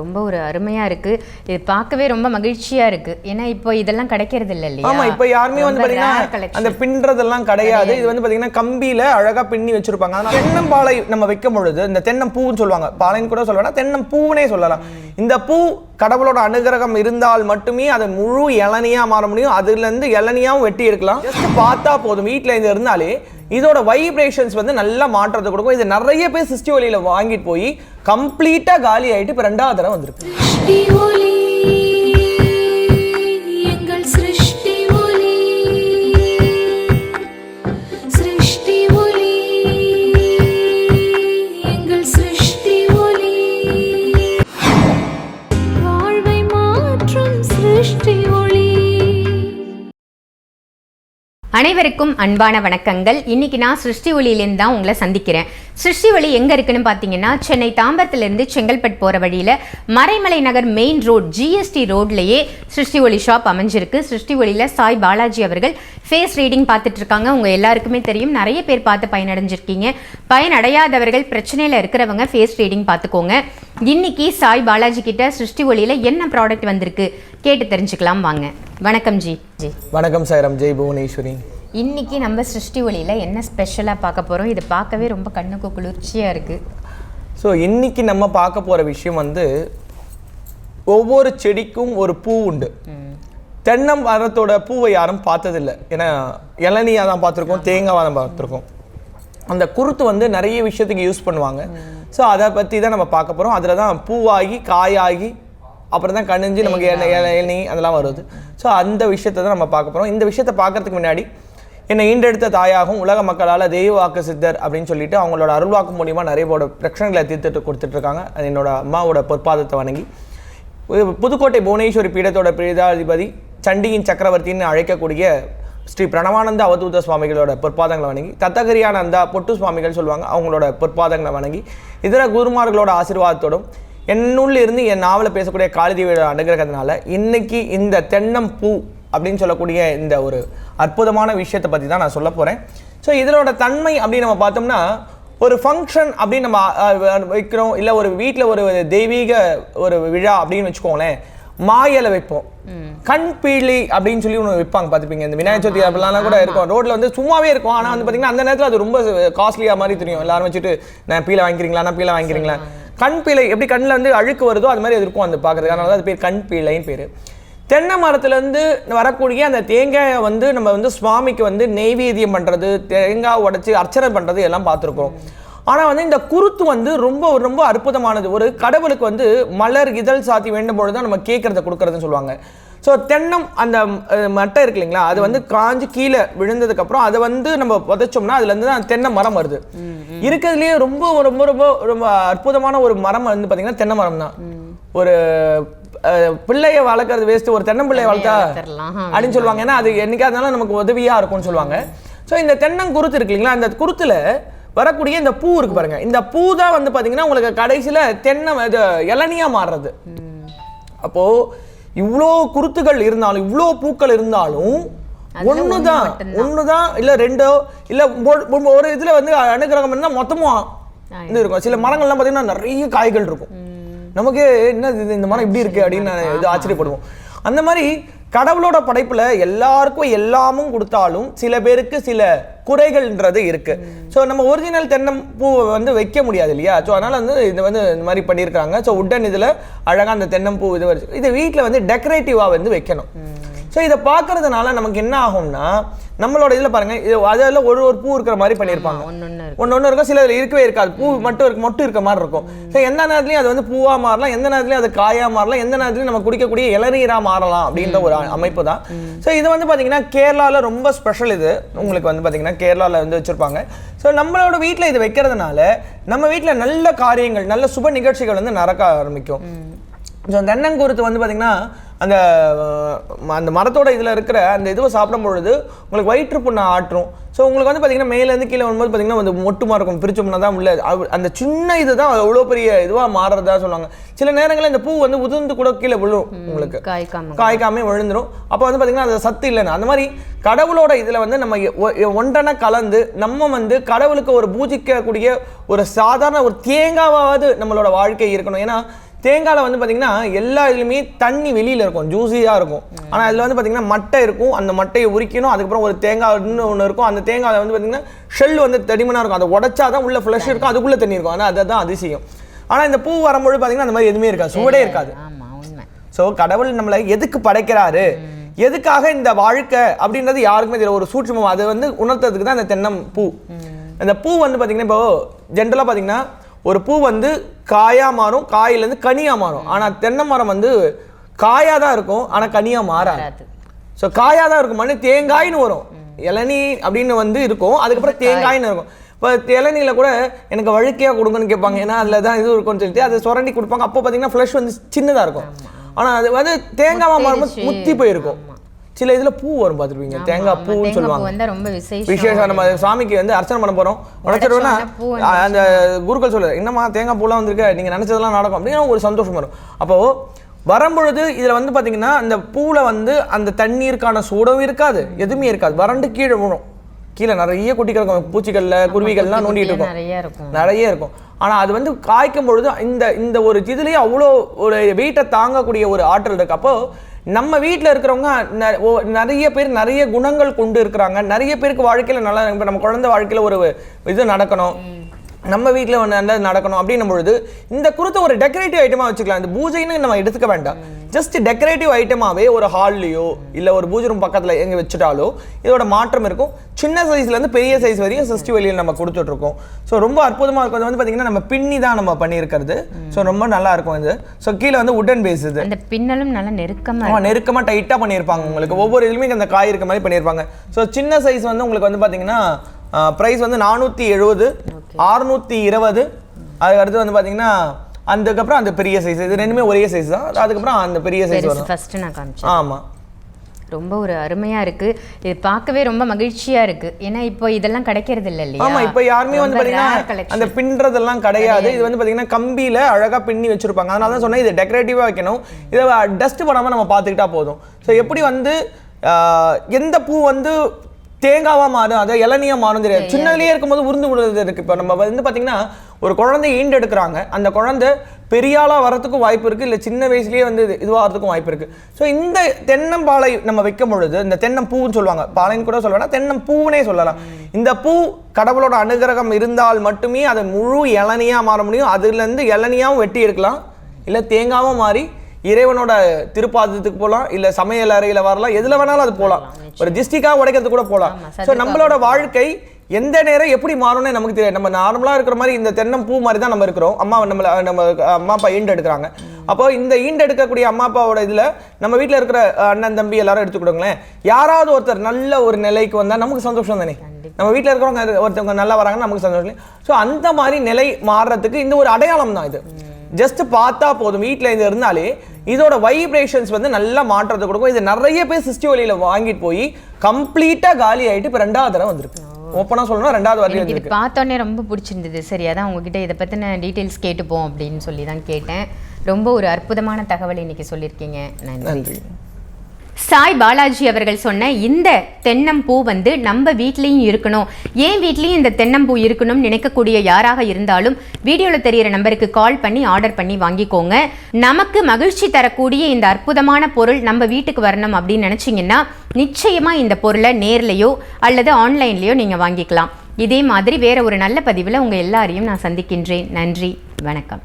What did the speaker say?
ரொம்ப ஒரு அருமையா இருக்கு. இது பார்க்கவே ரொம்ப மகிழ்ச்சியா இருக்கு. ஏன்னா இப்போ இதெல்லாம் கிடைக்கிறது இல்ல இல்லையா? ஆமா இப்ப யாருமே வந்து collection. அந்த பின்றதெல்லாம் கிடையாது. இது வந்து பாத்தீங்கன்னா கம்பியில அழகா பின்னி வச்சிருப்பாங்க. அதனால தென்னம்பாலை நம்ம வைக்கும் பொழுது இந்த தென்னம் பூன்னு சொல்லுவாங்க. பாலைன்னு கூட சொல்லுவாங்க தென்னம் பூனே சொல்லலாம். இந்த பூ கடவுளோட அனுகிரகம் இருந்தால் மட்டுமே அது முழு இளநியா மாற முடியும். அதுல இருந்து இளநியாவும் வெட்டி எடுக்கலாம். ஜஸ்ட் பார்த்தா போதும். வீட்ல இது இருந்தாலே இதோட வைப்ரேஷன்ஸ் வந்து நல்ல மாற்றத்தை கொடுக்கும். இது நிறைய பேர் சிஸ்டி ஒலியில் வாங்கிட்டு போய் கம்ப்ளீட்டா காலி ஆகிட்டு இப்போ ரெண்டாவது தடவை வந்திருக்கு. அனைவருக்கும் அன்பான வணக்கங்கள். இன்னைக்கு நான் சிருஷ்டி ஒளியிலேருந்து தான் உங்களை சந்திக்கிறேன். சிருஷ்டி ஒளி எங்கே இருக்குன்னு பார்த்தீங்கன்னா சென்னை தாம்பரத்துலேருந்து செங்கல்பட்டு போகிற வழியில் Maraimalai Nagar main road GST ரோட்லேயே சிருஷ்டி ஒளி ஷாப் அமைஞ்சிருக்கு. சிருஷ்டி ஒளியில் சாய் பாலாஜி அவர்கள் ஃபேஸ் ரீடிங் பார்த்துட்ருக்காங்க உங்கள் எல்லாருக்குமே தெரியும். நிறைய பேர் பார்த்து பயனடைஞ்சிருக்கீங்க. பயனடையாதவர்கள் பிரச்சனையில் இருக்கிறவங்க ஃபேஸ் ரீடிங் பார்த்துக்கோங்க. இன்னைக்கு சாய் பாலாஜி கிட்ட சிருஷ்டி ஒளியில் என்ன ப்ராடக்ட் வந்திருக்கு கேட்டு தெரிஞ்சுக்கலாம் வாங்க. வணக்கம் ஜி. ஜி. வணக்கம் சாய்ராம் ஜெய் புவனேஸ்வரி. இன்னைக்கு நம்ம சிருஷ்டி ஒளியில் என்ன ஸ்பெஷலாக பார்க்க போகிறோம் இது பார்க்கவே ரொம்ப கண்ணுக்கு குளிர்ச்சியாக இருக்குது ஸோ இன்னைக்கு நம்ம பார்க்க போற விஷயம் வந்து ஒவ்வொரு செடிக்கும் ஒரு பூ உண்டு. தென்னம் மரத்தோட பூவை யாரும் பார்த்ததில்ல. ஏன்னா இளநியாக தான் பார்த்துருக்கோம் தேங்காய் தான் பார்த்துருக்கோம். அந்த குருத்து வந்து நிறைய விஷயத்துக்கு யூஸ் பண்ணுவாங்க. ஸோ அதை பற்றி தான் நம்ம பார்க்க போகிறோம் அதில் தான் பூவாகி காயாகி அப்புறம் தான் கணிஞ்சு நமக்கு இளநீ அதெல்லாம் வருது. ஸோ அந்த விஷயத்தை தான் நம்ம பார்க்க போகிறோம் இந்த விஷயத்தை பார்க்கறதுக்கு முன்னாடி என்னை ஈண்டெடுத்த தாயாகவும் உலக மக்களால் தெய்வ வாக்கு சித்தர் அப்படின்னு சொல்லிட்டு அவங்களோட அருள்வாக்கு மூலியமாக நிறைய போட பிரச்சனைகளை தீர்த்துட்டு கொடுத்துட்டு இருக்காங்க. அது என்னோட அம்மாவோட பொற்பாதத்தை வணங்கி. புதுக்கோட்டை புவனேஸ்வரி பீடத்தோட பீடாதிபதி சண்டியின் சக்கரவர்த்தின்னு அழைக்கக்கூடிய ஸ்ரீ பிரணவானந்த அவதூத சுவாமிகளோட பொற்பாதங்களை வணங்கி தத்தகரியானந்தா பொட்டு சுவாமிகள் சொல்லுவாங்க அவங்களோட பொற்பாதங்களை வணங்கி இதர குருமார்களோட ஆசீர்வாதத்தோடும் என்னுள்ள இருந்து என் நாவல பேசக்கூடிய காளிதேவியோட அனுகிரகத்தினால இன்னைக்கு இந்த தென்னம் பூ அப்படின்னு சொல்லக்கூடிய இந்த ஒரு அற்புதமான விஷயத்தை பற்றி தான் நான் சொல்ல போகிறேன் ஸோ இதனோட தன்மை அப்படின்னு நம்ம பார்த்தோம்னா ஒரு ஃபங்க்ஷன் அப்படின்னு நம்ம வைக்கிறோம். இல்லை ஒரு வீட்டில் ஒரு தெய்வீக ஒரு விழா அப்படின்னு வச்சுக்கோங்களேன். மாயலை வைப்போம். கண் பீலி அப்படின்னு சொல்லி ஒன்று வைப்பாங்க பார்த்துப்பீங்க. இந்த விநாயகர் சதுர்த்தி அப்படிலாம் கூட இருக்கும். ரோட்ல வந்து சும்மாவே இருக்கும். ஆனால் வந்து பார்த்தீங்கன்னா அந்த நேரத்தில் அது ரொம்ப காஸ்ட்லியாக மாதிரி தெரியும். எல்லாரும் வச்சுட்டு நான் பீலை வாங்கிக்கிறீங்களா? நான் பீலை வாங்கிக்கிறீங்களா? கண் எப்படி கண்ணில் வந்து அழுக்கு வருதோ அது மாதிரி இருக்கும் அந்த பார்க்குறதுக்கு அதனால அது பேர் கண் பீலைன்னு பேர். தென்னை மரத்துலேருந்து வரக்கூடிய அந்த தேங்காயை வந்து நம்ம வந்து சுவாமிக்கு வந்து நெய்வேத்தியம் பண்ணுறது தேங்காய் உடைச்சி அர்ச்சனை பண்ணுறது எல்லாம் பார்த்துருக்கோம் ஆனால் வந்து இந்த குருத்து வந்து ரொம்ப ரொம்ப அற்புதமானது. ஒரு கடவுளுக்கு வந்து மலர் இதழ் சாத்தி வேண்டும் பொழுது தான் நம்ம கேட்குறத கொடுக்கறதுன்னு சொல்லுவாங்க. ஸோ தென்னம் அந்த மட்டை இருக்கு இல்லைங்களா? அது வந்து காஞ்சு கீழே விழுந்ததுக்கு அப்புறம் அதை வந்து நம்ம புதைச்சோம்னா அதுல இருந்து தான் தென்னை மரம் வருது. இருக்கிறதுலயே ரொம்ப ரொம்ப ரொம்ப ரொம்ப அற்புதமான ஒரு மரம் வந்து பாத்தீங்கன்னா தென்னை மரம் தான். ஒரு பிள்ளைய வளர்க்கறது வேஸ்ட் ஒரு தென்னம்பிள்ளைய வளர்த்தா. அப்படின்னு சொல்லுவாங்க. ஏன்னா அது என்னைக்காவது நமக்கு உதவியா இருக்கும்னு சொல்லுவாங்க. ஸோ இந்த தென்னங்குருத்து இருக்கு இல்லைங்களா? அந்த குருத்துல வரக்கூடிய இந்த பூ இருக்கு பாருங்க. இந்த பூ தான் வந்து பாத்தீங்கன்னா உங்களுக்கு கடைசியில தென்னை இது இளநியா மாறுறது. அப்போ இவ்வளோ குருத்துகள் இருந்தாலும் இவ்வளோ பூக்கள் இருந்தாலும் ஒண்ணுதான் ஒண்ணுதான் இல்ல ரெண்டோ இல்ல ஒ- ஒ- ஒரு இதுல வந்து அனுகிரகம் இருந்தா மொத்தமும் இது இருக்கும். சில மரங்கள்லாம் பாத்தீங்கன்னா நிறைய காய்கள் இருக்கும். நமக்கு என்ன இது? இந்த மரம் இப்படி இருக்கு அப்படின்னு இது ஆச்சரியப்படுவோம். அந்த மாதிரி கடவுளோட படைப்புல எல்லாருக்கும் எல்லாமும் கொடுத்தாலும் சில பேருக்கு சில குறைகள்ன்றது இருக்கு. ஸோ நம்ம ஒரிஜினல் தென்னம்பூவை வந்து வைக்க முடியாது இல்லையா? ஸோ அதனால வந்து இது வந்து இந்த மாதிரி பண்ணியிருக்காங்க. ஸோ உடன் இதில் அழகாக அந்த தென்னம்பூ இது வச்சு இது வீட்டில் வந்து டெக்கரேட்டிவாக வந்து வைக்கணும். ஸோ இதை பார்க்கறதுனால நமக்கு என்ன ஆகும்னா நம்மளோட இதில் பாருங்க இது அதில் ஒரு ஒரு பூ இருக்கிற மாதிரி பண்ணியிருப்பாங்க. ஒன்று ஒன்று இருக்கும் சில இருக்கவே இருக்காது. பூ மட்டும் இருக்கு மட்டும் இருக்க மாதிரி இருக்கும். ஸோ எந்த நேரத்துலையும் அது வந்து பூவா மாறலாம் எந்த நேரத்துலையும் அது காயா மாறலாம் எந்த நேரத்துலையும் நம்ம குடிக்கக்கூடிய இளநீரா மாறலாம் அப்படின்ற ஒரு அமைப்பு தான். ஸோ இது வந்து பார்த்தீங்கன்னா கேரளாவில் ரொம்ப ஸ்பெஷல் இது. உங்களுக்கு வந்து பார்த்தீங்கன்னா கேரளாவில் வந்து வச்சிருப்பாங்க. ஸோ நம்மளோட வீட்டில் இது வைக்கிறதுனால நம்ம வீட்டில் நல்ல காரியங்கள் நல்ல சுப நிகழ்ச்சிகள் வந்து நடக்க ஆரம்பிக்கும். ஸோ தென்னங்குருத்து வந்து பார்த்தீங்கன்னா அந்த அந்த மரத்தோட இதில் இருக்கிற அந்த இதுவை சாப்பிடும் பொழுது உங்களுக்கு வயிற்று புண்ணை ஆற்றும். ஸோ உங்களுக்கு வந்து பார்த்தீங்கன்னா மேலேருந்து கீழே வரும்போது பார்த்தீங்கன்னா அந்த மொட்டுமா இருக்கும். பிரிச்சோம்னா தான் உள்ள அந்த சின்ன இது தான் அவ்வளோ பெரிய இதுவாக மாறுறதா சொல்லுவாங்க. சில நேரங்களில் இந்த பூ வந்து உதிர்ந்து கூட கீழே விழும் உங்களுக்கு. காய்க்காம. காய்க்காமே விழுந்துரும். அப்போ வந்து பார்த்தீங்கன்னா அது சத்து இல்லைன்னு அந்த மாதிரி கடவுளோட இதில் வந்து நம்ம ஒன்றனை கலந்து நம்ம வந்து கடவுளுக்கு ஒரு பூஜிக்கக்கூடிய ஒரு சாதாரண ஒரு தேங்காவாவது நம்மளோட வாழ்க்கை இருக்கணும். ஏன்னா தேங்காயில் வந்து பார்த்தீங்கன்னா எல்லா இதுலையுமே தண்ணி வெளியில் இருக்கும் ஜூஸியாக இருக்கும். ஆனால் அதில் வந்து பார்த்தீங்கன்னா மட்டை இருக்கும் அந்த மட்டையை உரிக்கணும் அதுக்கப்புறம் ஒரு தேங்காய் இன்னும் ஒன்று இருக்கும். அந்த தேங்காயில் வந்து பார்த்தீங்கன்னா ஷெல் வந்து தடிமனாக இருக்கும். அதை உடைச்சா தான் உள்ள ஃப்ளஷ் இருக்கும் அதுக்குள்ளே தண்ணி இருக்கும். ஆனால் அதை தான் அதிசயம். ஆனால் இந்த பூ வரும்பொழுது பார்த்தீங்கன்னா அந்த மாதிரி எதுவுமே இருக்காது சுவடே இருக்காது. ஸோ கடவுள் நம்மளை எதுக்கு படைக்கிறாரு? எதுக்காக இந்த வாழ்க்கை அப்படின்றது யாருக்குமே தெரியல. ஒரு சூட்சமம் அது வந்து உணர்த்துறதுக்கு தான் இந்த தென்னம் பூ. அந்த பூ வந்து பார்த்தீங்கன்னா இப்போ ஜென்ரலாக பார்த்தீங்கன்னா ஒரு பூ வந்து காயா மாறும் காயிலேருந்து கனியா மாறும். ஆனால் தென்னை மரம் வந்து காயா தான் இருக்கும் ஆனால் கனியா மாறாது. ஸோ காயாக தான் இருக்கும். மண்ணு தேங்காய்னு வரும். இளநீ அப்படின்னு வந்து இருக்கும். அதுக்கப்புறம் தேங்காய்னு இருக்கும். இப்போ இளநீல கூட எனக்கு வழுக்கையாக கொடுங்கன்னு கேட்பாங்க. ஏன்னா அதில் தான் இது இருக்கும்னு சொல்லிட்டு அதை சுரண்டி கொடுப்பாங்க. அப்போ பார்த்தீங்கன்னா ஃப்ளஷ் வந்து சின்னதாக இருக்கும். ஆனால் அது வந்து தேங்காய் மாறும்போது. முத்தி போயிருக்கும். சில இதில் பூ வரும் பார்த்துருப்பீங்க. தேங்காய் பூன்னு சொல்லுவாங்க. விசேஷம் நம்ம சாமிக்கு வந்து அர்ச்சனை பண்ண போறோம். உடச்சிருவோம்னா உடைச்ச உடனே பூ அந்த குருக்கள் சொல்லுது என்னம்மா தேங்காய் பூலாம் வந்திருக்கு? நீங்க நினைச்சதெல்லாம் நடக்கும். அப்படின்னா ஒரு சந்தோஷம் வரும். அப்போ வரும்பொழுது இதுல வந்து பாத்தீங்கன்னா அந்த பூல வந்து அந்த தண்ணீருக்கான சூடும் இருக்காது எதுவுமே இருக்காது. வறண்டு கீழே விழும். கீழே நிறைய குட்டி கிடக்கும். பூச்சிகள்ல குருவிகள்லாம் நோண்டிட்டு இருக்கும். நிறைய இருக்கும். நிறைய இருக்கும். ஆனா அது வந்து காய்க்கும் பொழுது இந்த இந்த ஒரு இதுலயே அவ்வளோ ஒரு வெயிட்டை தாங்கக்கூடிய ஒரு ஆற்றல் இருக்கு. அப்போ நம்ம வீட்டில் இருக்கிறவங்க ந- ஓ- நிறைய பேர் நிறைய குணங்கள் கொண்டு இருக்கிறாங்க. நிறைய பேருக்கு வாழ்க்கையில் நல்லா இப்போ நம்ம குழந்தை வாழ்க்கையில் ஒரு இது நடக்கணும். நம்ம வீட்டில் ஒன்று நடக்கணும் அப்படின்னும் பொழுது இந்த குருத்தை ஒரு டெக்கரேட்டிவ் ஐட்டமாக வச்சுக்கலாம். இந்த பூஜைன்னு நம்ம எடுத்துக்க வேண்டாம். ஜஸ்ட் டெக்கரேட்டிவ் ஐட்டமாகவே ஒரு ஹால்லையோ இல்லை ஒரு பூஜை ரூம் பக்கத்தில் எங்கே வச்சுட்டாலோ இதோட மாற்றம் இருக்கும். சின்ன சைஸ்லேருந்து பெரிய சைஸ் வரையும் சிஸ்டி வெளியில் நம்ம கொடுத்துட்ருக்கோம். ஸோ ரொம்ப அற்புதமாக இருக்கும். இது வந்து பார்த்தீங்கன்னா நம்ம பின்னி தான் நம்ம பண்ணியிருக்கிறது. ஸோ ரொம்ப நல்லா இருக்கும் இது. ஸோ கீழே வந்து உட்டன் பேஸ் இது. அந்த பின்னலும் நல்லா நெருக்கமா ஆமா நெருக்கமாக டைட்டாக பண்ணியிருப்பாங்க உங்களுக்கு. ஒவ்வொரு இதுலையுமே அந்த காய் இருக்க மாதிரி பண்ணியிருப்பாங்க. ஸோ சின்ன சைஸ் வந்து உங்களுக்கு வந்து பார்த்தீங்கன்னா ப்ரைஸ் வந்து நானூற்றி எழுபது அறுநூற்றி இருபது. அதுக்கு அடுத்து வந்து பார்த்தீங்கன்னா அதுக்கப்புறம் அந்த பெரிய சைஸ் இது ரெண்டுமே ஒரே சைஸ் தான். அதுக்கப்புறம் அந்த பெரிய சைஸ் வரும். ஃபர்ஸ்ட் நான் காமிச்சேன். ஆமாம் ரொம்ப ஒரு அருமையா இருக்கு. இது பார்க்கவே ரொம்ப மகிழ்ச்சியா இருக்கு. ஏன்னா இப்போ இதெல்லாம் கிடைக்கிறது இல்ல இல்லையா? ஆமா இப்போ யாருமே வந்து collection. அந்த பின்றதெல்லாம் கிடையாது. இது வந்து பாத்தீங்கன்னா கம்பியில அழகா பின்னி வச்சிருப்பாங்க. அதனால தான் சொன்னேன் இது டெக்கரேட்டிவா வைக்கணும். இதை டஸ்ட் பண்ணாம நம்ம பார்த்துக்கிட்டா போதும். ஸோ எப்படி வந்து எந்த பூ வந்து தேங்காவா மாறும் அதை இளநியா மாறும் தெரியாது சின்னதுலயே இருக்கும்போது உருந்து விடுறது இருக்கு. இப்போ நம்ம வந்து பாத்தீங்கன்னா ஒரு குழந்தை ஈண்டெடுக்கிறாங்க. அந்த குழந்தை பெரிய ஆளா வரதுக்கும் வாய்ப்பு இருக்கு இல்ல சின்ன வயசுலயே வந்து இது- இதுவாகிறதுக்கும் வாய்ப்பு இருக்கு. ஸோ இந்த தென்னம்பாலை நம்ம வைக்கும் பொழுது இந்த தென்னம் பூன்னு சொல்லுவாங்க. பாலைன்னு கூட சொல்லுவாங்க தென்னம் பூவுனே சொல்லலாம். இந்த பூ கடவுளோட அனுகிரகம் இருந்தால் மட்டுமே அதை முழு இளநியா மாற முடியும். அதுல இருந்து இளநியாவும் வெட்டி எடுக்கலாம். இல்ல தேங்காவும் மாறி இறைவனோட திருப்பாதத்துக்கு போகலாம் இல்ல சமையல் அறையில வரலாம் எதுல வேணாலும் அது போகலாம் ஒரு திஷ்டிக்காக உடைக்கிறதுக்கு கூட போகலாம் ஸோ நம்மளோட வாழ்க்கை எந்த நேரம் எப்படி மாறும்னு நமக்கு தெரியாது. நம்ம நார்மலா இருக்கிற மாதிரி இந்த தென்னம் பூ மாதிரி தான் நம்ம இருக்கிறோம். அம்மா நம்மள நம்ம அம்மா அப்பா ஈண்டு எடுக்கிறாங்க. அப்போ இந்த ஈண்டு எடுக்கக்கூடிய அம்மா அப்பாவோட இதுல நம்ம வீட்ல இருக்கிற அண்ணன் தம்பி எல்லாரும் எடுத்துக்கிடுங்களேன். யாராவது ஒருத்தர் நல்ல ஒரு நிலைக்கு வந்தா நமக்கு சந்தோஷம் தானே? நம்ம வீட்ல இருக்கிறவங்க ஒருத்தவங்க நல்லா வராங்கன்னா நமக்கு சந்தோஷம் ஸோ அந்த மாதிரி நிலை மாறுறதுக்கு இந்த ஒரு அடையாளம் தான் இது. ஜஸ்ட் பார்த்தா போதும். வீட்டில் இது இருந்தாலே இதோட வைப்ரேஷன்ஸ் வந்து நல்ல மாற்றத்தை கொடுக்கும். இது நிறைய பேர் சிஸ்டி வழியில வாங்கிட்டு போய் கம்ப்ளீட்டாக காலி ஆயிட்டு இப்போ ரெண்டாவது தடவை வந்திருக்கு. ஓப்பனாக சொல்லணும் ரெண்டாவது வாட்டி இது பார்த்தோன்னே ரொம்ப பிடிச்சிருந்தது. சரி அதான் உங்ககிட்ட இதை பற்றின டீட்டெயில்ஸ் கேட்டுப்போம் அப்படின்னு சொல்லி தான் கேட்டேன். ரொம்ப ஒரு அற்புதமான தகவல் இன்னைக்கு சொல்லியிருக்கீங்க. நன்றி. சாய் பாலாஜி அவர்கள் சொன்ன இந்த தென்னம்பூ வந்து நம்ம வீட்லேயும் இருக்கணும். ஏன் வீட்லேயும் இந்த தென்னம்பூ இருக்கணும்னு நினைக்கக்கூடிய யாராக இருந்தாலும் வீடியோவில் தெரியிற நம்பருக்கு கால் பண்ணி ஆர்டர் பண்ணி வாங்கிக்கோங்க. நமக்கு மகிழ்ச்சி தரக்கூடிய இந்த அற்புதமான பொருள் நம்ம வீட்டுக்கு வரணும் அப்படின்னு நினச்சிங்கன்னா நிச்சயமாக இந்த பொருளை நேர்லேயோ அல்லது ஆன்லைன்லேயோ நீங்கள் வாங்கிக்கலாம். இதே மாதிரி வேற ஒரு நல்ல பதிவில் உங்கள் எல்லாரையும் நான் சந்திக்கின்றேன். நன்றி. வணக்கம்.